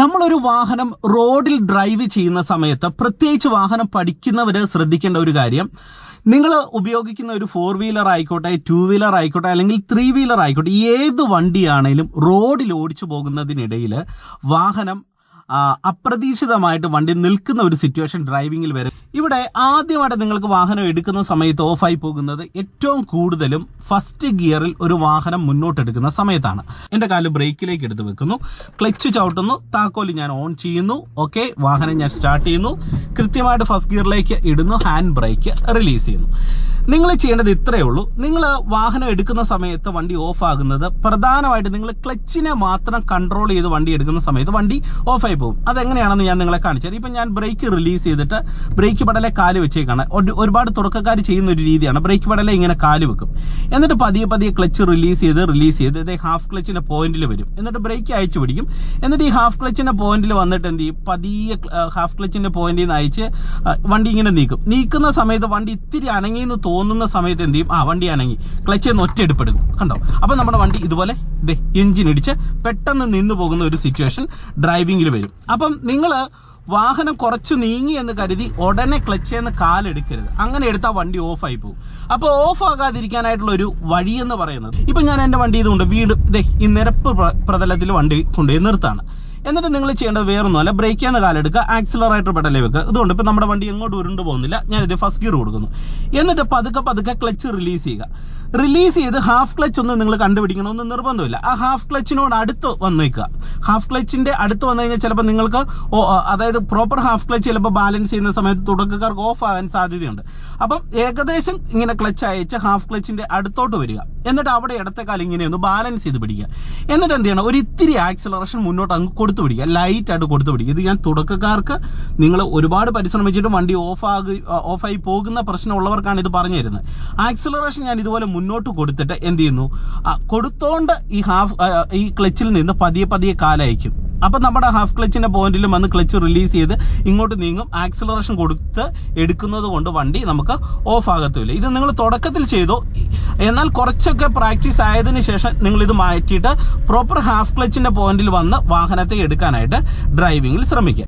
നമ്മളൊരു വാഹനം റോഡിൽ ഡ്രൈവ് ചെയ്യുന്ന സമയത്ത് പ്രത്യേകിച്ച് വാഹനം പഠിക്കുന്നവർ ശ്രദ്ധിക്കേണ്ട ഒരു കാര്യം നിങ്ങൾ ഉപയോഗിക്കുന്ന ഒരു ഫോർ വീലർ ആയിക്കോട്ടെ ടു വീലർ ആയിക്കോട്ടെ അല്ലെങ്കിൽ ത്രീ വീലർ ആയിക്കോട്ടെ ഏത് വണ്ടിയാണേലും റോഡിൽ ഓടിച്ചു പോകുന്നതിനിടയിൽ വാഹനം അപ്രതീക്ഷിതമായിട്ട് വണ്ടി നിൽക്കുന്ന ഒരു സിറ്റുവേഷൻ ഡ്രൈവിങ്ങിൽ വരും ഇവിടെ ആദ്യമായിട്ട് നിങ്ങൾക്ക് വാഹനം എടുക്കുന്ന സമയത്ത് ഓഫായി പോകുന്നത് ഏറ്റവും കൂടുതലും ഫസ്റ്റ് ഗിയറിൽ ഒരു വാഹനം മുന്നോട്ടെടുക്കുന്ന സമയത്താണ്. എന്റെ കാൽ ബ്രേക്കിലേക്ക് എടുത്ത് വെക്കുന്നു. ക്ലച്ച് ചവിട്ടുന്നു. താക്കോൽ ഞാൻ ഓൺ ചെയ്യുന്നു. ഓക്കെ വാഹനം ഞാൻ സ്റ്റാർട്ട് ചെയ്യുന്നു. കൃത്യമായിട്ട് ഫസ്റ്റ് ഗിയറിലേക്ക് ഇടുന്നു. ഹാൻഡ് ബ്രേക്ക് റിലീസ് ചെയ്യുന്നു. നിങ്ങൾ ചെയ്യേണ്ടത് ഇത്രയേ ഉള്ളൂ. നിങ്ങൾ വാഹനം എടുക്കുന്ന സമയത്ത് വണ്ടി ഓഫ് ആകുന്നത് പ്രധാനമായിട്ട് നിങ്ങൾ ക്ലച്ചിനെ മാത്രം കൺട്രോൾ ചെയ്ത് വണ്ടി എടുക്കുന്ന സമയത്ത് വണ്ടി ഓഫായി പോകും. അതെങ്ങനെയാണെന്ന് ഞാൻ നിങ്ങളെ കാണിച്ചത് ഇപ്പം ഞാൻ ബ്രേക്ക് റിലീസ് ചെയ്തിട്ട് ബ്രേക്ക് പടലെ കാൽ വെച്ചേക്കാണ്. ഒരു- ഒരുപാട് തുടക്കക്കാർ ചെയ്യുന്ന ഒരു രീതിയാണ്. ബ്രേക്ക് പടലെ ഇങ്ങനെ കാൽ വെക്കും. എന്നിട്ട് പതിയെ പതിയെ ക്ലച്ച് റിലീസ് ചെയ്ത് റിലീസ് ചെയ്ത് ഇതേ ഹാഫ് ക്ലച്ചിന്റെ പോയിന്റിൽ വരും. എന്നിട്ട് ബ്രേക്ക് അയച്ചു പിടിക്കും. എന്നിട്ട് ഈ ഹാഫ് ക്ലച്ചിന്റെ പോയിന്റിൽ വന്നിട്ട് എന്ത് ചെയ്യും? പതിയെ ഹാഫ് ക്ലച്ചിന്റെ പോയിന്റിൽ നിന്ന് അയച്ച് വണ്ടി ഇങ്ങനെ നീക്കും. നീക്കുന്ന സമയത്ത് വണ്ടി ഇത്തിരി അനങ്ങി എന്ന് തോന്നുന്ന സമയത്ത് എന്ത് ചെയ്യും? ആ വണ്ടി അനങ്ങി. ക്ലച്ച് ഒന്ന് ഒറ്റയെടുപ്പെടുക്കും കണ്ടോ? അപ്പൊ നമ്മുടെ വണ്ടി ഇതുപോലെ ഇതേ എഞ്ചിൻ ഇടിച്ച് പെട്ടെന്ന് നിന്ന് പോകുന്ന ഒരു സിറ്റുവേഷൻ ഡ്രൈവിംഗിൽ വരും. അപ്പം നിങ്ങൾ വാഹനം കുറച്ച് നീങ്ങി എന്ന് കരുതി ഉടനെ ക്ലച്ചേന്ന് കാലെടുക്കരുത് അങ്ങനെ എടുത്താൽ വണ്ടി ഓഫായി പോകും. അപ്പോൾ ഓഫ് ആകാതിരിക്കാനായിട്ടുള്ള ഒരു വഴി എന്ന് പറയുന്നത്. ഇപ്പം ഞാൻ എന്റെ വണ്ടി ഇതുകൊണ്ട് വീട് ഇതേ ഈ നിരപ്പ് പ്ര- പ്രതലത്തിൽ വണ്ടി കൊണ്ടുപോയി നിർത്താണ് എന്നിട്ട് നിങ്ങൾ ചെയ്യേണ്ടത് വേറൊന്നുമല്ല. ബ്രേക്ക് ചെയ്യുന്ന കാലെടുക്കുക. ആക്സിലറേറ്റർ പെടലേ വെക്കുക. ഇതുകൊണ്ട് ഇപ്പം നമ്മുടെ വണ്ടി എങ്ങോട്ട് ഉരുണ്ട് പോകുന്നില്ല. ഞാനിത് ഫസ്റ്റ് ഗിയർ കൊടുക്കുന്നു. എന്നിട്ട് പതുക്കെ പതുക്കെ ക്ലച്ച് റിലീസ് ചെയ്യുക. റിലീസ് ചെയ്ത് ഹാഫ് ക്ലച്ച് ഒന്ന് നിങ്ങൾ കണ്ടുപിടിക്കണമെന്ന് നിർബന്ധമില്ല. ആ ഹാഫ് ക്ലച്ചിനോട് അടുത്ത് വന്നേക്കുക. ഹാഫ് ക്ലച്ചിന്റെ അടുത്ത് വന്നു കഴിഞ്ഞാൽ ചിലപ്പോൾ നിങ്ങൾക്ക് അതായത് പ്രോപ്പർ ഹാഫ് ക്ലച്ച് ചിലപ്പോൾ ബാലൻസ് ചെയ്യുന്ന സമയത്ത് തുടക്കക്കാർക്ക് ഓഫ് ആവാൻ സാധ്യതയുണ്ട്. അപ്പം ഏകദേശം ഇങ്ങനെ ക്ലച്ച് അയച്ച് ഹാഫ് ക്ലച്ചിന്റെ അടുത്തോട്ട് വരിക. എന്നിട്ട് അവിടെ ഇടത്തെക്കാലം ഇങ്ങനെ ഒന്ന് ബാലൻസ് ചെയ്ത് പിടിക്കുക. എന്നിട്ട് എന്ത് ചെയ്യണം? ഒരു ഇത്തിരി ആക്സിലറേഷൻ മുന്നോട്ട് അങ്ങ് കൊടുത്തു പിടിക്കുക. ലൈറ്റ് ആയിട്ട് കൊടുത്തു പിടിക്കുക. ഇത് ഞാൻ തുടക്കക്കാർക്ക് നിങ്ങൾ ഒരുപാട് പരിശ്രമിച്ചിട്ട് വണ്ടി ഓഫ് ആകി ഓഫായി പോകുന്ന പ്രശ്നമുള്ളവർക്കാണ് ഇത് പറഞ്ഞു തരുന്നത്. ആക്സിലറേഷൻ ഞാൻ ഇതുപോലെ മുന്നോട്ട് കൊടുത്തിട്ട് എന്ത് ചെയ്യുന്നു? കൊടുത്തോണ്ട് ഈ ഹാഫ് ഈ ക്ലച്ചിൽ നിന്ന് പതിയെ പതിയെ കാലയക്കും അപ്പൊ നമ്മുടെ ഹാഫ് ക്ലച്ചിന്റെ പോയിന്റിലും വന്ന് ക്ലച്ച് റിലീസ് ചെയ്ത് ഇങ്ങോട്ട് നീങ്ങും. ആക്സിലറേഷൻ കൊടുത്ത് എടുക്കുന്നത് കൊണ്ട് വണ്ടി നമുക്ക് ഓഫ് ആകത്തില്ല ഇത് നിങ്ങൾ തുടക്കത്തിൽ ചെയ്തോ. എന്നാൽ കുറച്ചൊക്കെ പ്രാക്ടീസ് ആയതിന് ശേഷം നിങ്ങൾ ഇത് മാറ്റിയിട്ട് പ്രോപ്പർ ഹാഫ് ക്ലച്ചിന്റെ പോയിന്റിൽ വന്ന് വാഹനത്തെ എടുക്കാനായിട്ട് ഡ്രൈവിംഗിൽ ശ്രമിക്കുക.